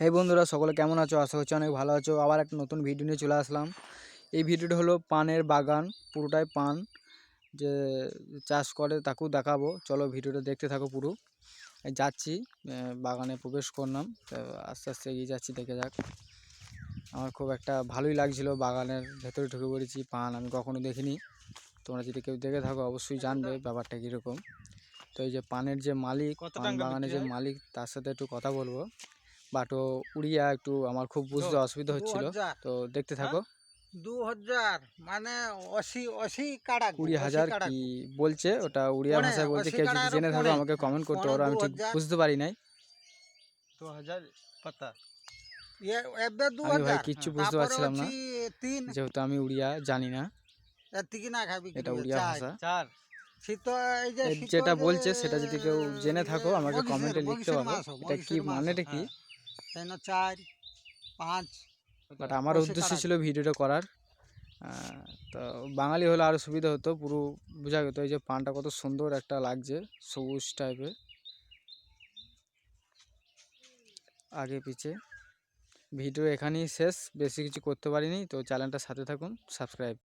হে বন্ধুরা সকলে কেমন আছো? আশা করছি অনেক ভালো আছো। আবার একটা নতুন ভিডিও নিয়ে চলে আসলাম। এই ভিডিওটা হলো পানের বাগান পুরোটাই পান। যে চাষ করে তাকেও দেখাবো। চলো ভিডিওটা দেখতে থাকো পুরো। যাচ্ছি বাগানে প্রবেশ করলাম। আস্তে আস্তে এগিয়ে যাচ্ছি দেখে যাক। আমার খুব একটা ভালোই লাগছিল বাগানের ভেতরে ঢুকে পড়েছি পান আমি কখনো দেখিনি। তোমরা যদি কেউ দেখে থাকো অবশ্যই জানবে ব্যাপারটা কীরকম। তো এই যে পানের যে মালিক পান বাগানের যে মালিক তার সাথে একটু কথা বলব। বাট ও উড়িয়া একটু আমার খুব বুঝতে অসুবিধা হচ্ছিল। তো দেখতে থাকো। দু হাজার মানে অশি অশি কাড়া কুড়ি হাজার কি বলছে? ওটা উড়িয়া ভাষায় বলছে কেউ যদি জেনে থাকো আমাকে কমেন্ট করতে পারো আমি ঠিক বুঝতে পারি নাই। দু হাজার পাতা। এবে আমি ভাই কিচ্ছু বুঝতে পারছিলাম না। যেহেতু আমি উড়িয়া জানি না। এটা উড়িয়া ভাষা। চার। যেটা বলছে সেটা যদি কেউ জেনে থাকো আমাকে কমেন্টে লিখতে পারো। এটা কি মানেটা কি? তাই না? চার পাঁচ। বাট আমার উদ্দেশ্য ছিল ভিডিওটা করার। তো বাঙালি হলে আরও সুবিধা হতো পুরো বোঝা যেত এই যে পানটা কত সুন্দর একটা লাগছে সবুজ টাইপের আগে পিছে। ভিডিও এখানেই শেষ বেশি কিছু করতে পারিনি তো চ্যানেলটা সাথে থাকুন সাবস্ক্রাইব